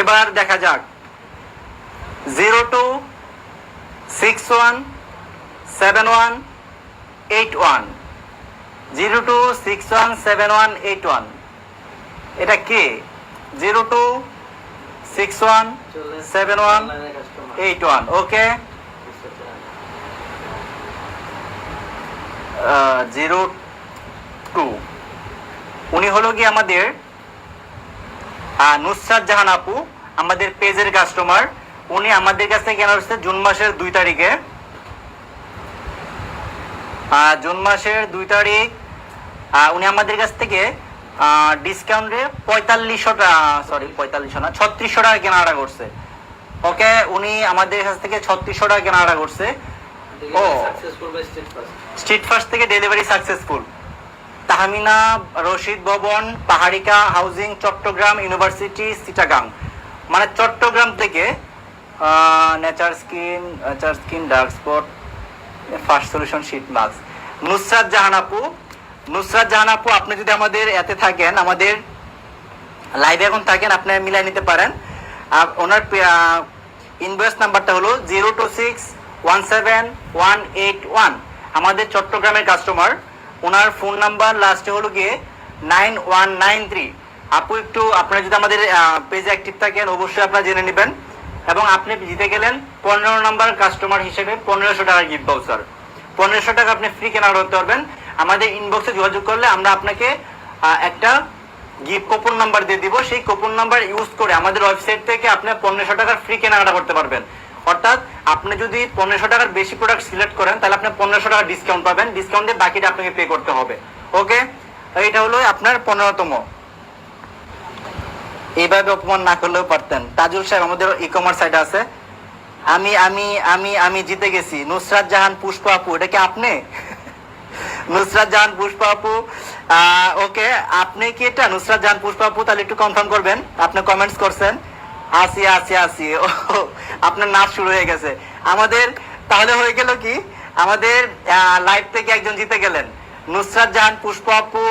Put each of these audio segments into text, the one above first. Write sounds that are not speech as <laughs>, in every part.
এবার দেখা যাক। Zero two six one seven one eight one. Zero two six one seven one eight one. এটা কে? Zero two six one seven one eight one. Okay? Zero two. উনি হলো কি আমাদের নুসরাত জাহান আপু আমাদের পেজের কাস্টমার উনি আমাদের কাছ থেকে কেনা হচ্ছে জুন মাসের দুই তারিখে। জুন মাসের দুই তারিখ উনি আমাদের কাছ থেকে ডিসকাউন্টে পঁয়তাল্লিশশো টাকা সরি পঁয়তাল্লিশশো না ছত্রিশশো টাকা কেনাকাটা করছে। ওকে উনি আমাদের কাছ থেকে ছত্রিশশো টাকা কেনাকাটা করছে। ও। স্ট্রিট ফার্স্ট থেকে delivery successful Tahmina, Rashid Bhaban, Paharika housing, Chattogram university, Chittagong. মানে চট্টগ্রাম থেকে nature skin nature skin, dark spot first solution sheet mask Nusrat Jahan আপু, নুসরাত জাহান আপু, আপনি যদি আমাদের এতে থাকেন, আমাদের লাইভে এখন থাকেন, আপনি মিলাই নিতে পারেন। আর ওনার ইনভয়েস নাম্বারটা হলো zero two six one seven one eight one. আমাদের চট্টগ্রামের কাস্টমার। ওনার ফোন নাম্বার লাস্টে হলো গিয়ে নাইন ওয়ান নাইন থ্রি আপু, একটু আপনারা যদি আমাদের পেজে অ্যাক্টিভ থাকেন, অবশ্যই আপনারা জেনে নেবেন। এবং আপনি জিতে গেলেন পনেরো নাম্বার কাস্টমার হিসেবে পনেরোশো টাকার গিফট বাউচার পনেরোশো টাকা আপনি ফ্রি কেনা করতে পারবেন। আমাদের ইনবক্সে যোগাযোগ করলে আমরা আপনাকে একটা গিফট কুপন নাম্বার দিয়ে দিব। সেই কুপন নাম্বার ইউজ করে আমাদের ওয়েবসাইট থেকে আপনি পনেরোশো টাকার ফ্রি কেনাকাটা করতে পারবেন। অর্থাৎ আপনি যদি পনেরোশো টাকার বেশি প্রোডাক্ট সিলেক্ট করেন, তাহলে আপনি পনেরোশো টাকা ডিসকাউন্ট পাবেন। ডিসকাউন্ট দিয়ে বাকিটা আপনাকে পে করতে হবে। ওকে এইটা হলো আপনার পনেরোতম। এইভাবে অপমান না করলেও পারতেন। তাজুল সাহেব, আমাদের ই কমার্স সাইড আছে। আমি আমি আমি আমি জিতে গেছি। নুসরাত জাহান, পুষ্পা আপু, এটা কি আপনি? <laughs> নুসরাত জাহান, পুষ্পা আপু ওকে আপনি কি এটা? নুসরাত জাহান, পুষ্প আপু, তাহলে একটু কনফার্ম করবেন। আপনি কমেন্টস করছেন। আসি আসি আসি। ও, আপনার নাচ শুরু হয়ে গেছে। আমাদের তাহলে হয়ে গেল কি? আমাদের লাইভ থেকে একজন জিতে গেলেন। নুসরাত জাহান পুষ্পা আপু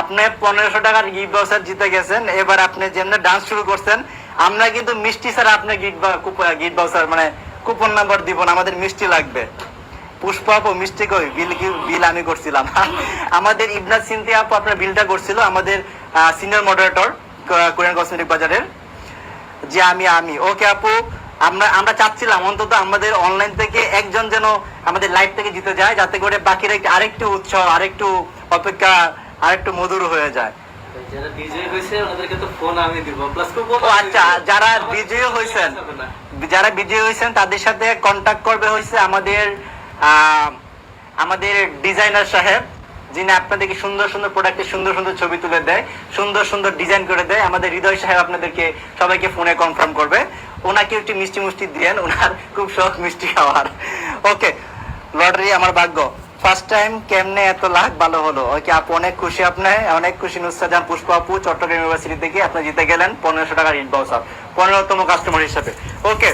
আপনি পনেরোশো টাকার গিফট বাউচার জিতে গেছেন। এবার আপনি যেমন ডান্স শুরু করছেন আমরা কিন্তু মিষ্টি ছাড়া আপনার গিফট বাউচার মানে কুপন নাম্বার দিব না আমাদের মিষ্টি লাগবে। পুষ্পা আপু মিষ্টি কই? বিল বিল আমি করছিলাম। <laughs> আমাদের ইবনা সিনথিয়া আপু আপনার বিলটা করছিল আমাদের সিনিয়র মডারেটর কোরিয়ান কসমেটিক বাজারের। যে আমি আমি। ওকে আপু আমরা আমরা চাচ্ছিলাম অন্তত আমাদের অনলাইন থেকে একজন যেন আমাদের লাইভ থেকে জিতে যায় যাতে করে বাকিরা একটু আরেকটু উৎসাহ আরেকটু অপেক্ষা আরেকটু মধুর হয়ে যায়। যারা বিজয়ী হয়েছে ওনাদেরকে তো ফোন আমি দিব। প্লাস ও আচ্ছা যারা বিজয়ী হয়েছেন যারা বিজয়ী হয়েছেন তাদের সাথে কন্টাক্ট করবে হয়েছে আমাদের আহ, আমাদের ডিজাইনার সাহেব। যিনি আপনাদেরকে সুন্দর সুন্দর প্রোডাক্টের সুন্দর সুন্দর ছবি তুলে দেয়, সুন্দর সুন্দর ডিজাইন করে দেয়, আমাদের হৃদয় সাহেব আপনাদেরকে সবাইকে ফোনে কনফার্ম করবে। ওনাকে একটু মিষ্টি মুষ্টি দিয়েন, ওনার খুব শখ মিষ্টি খাওয়ার। ওকে, লটারি আমার ভাগ্য। ফার্স্ট টাইম কেমনে এত লাখ ভালো হলো? ওকে, আপু, অনেক খুশি আপনি, অনেক খুশি নুসরাজান, পুষ্প আপু, চট্টগ্রাম ইউনিভার্সিটি থেকে আপনি জিতে গেলেন, পনেরোশো টাকার ইট বাউসার পনেরোতম কাস্টমার হিসাবে। ওকে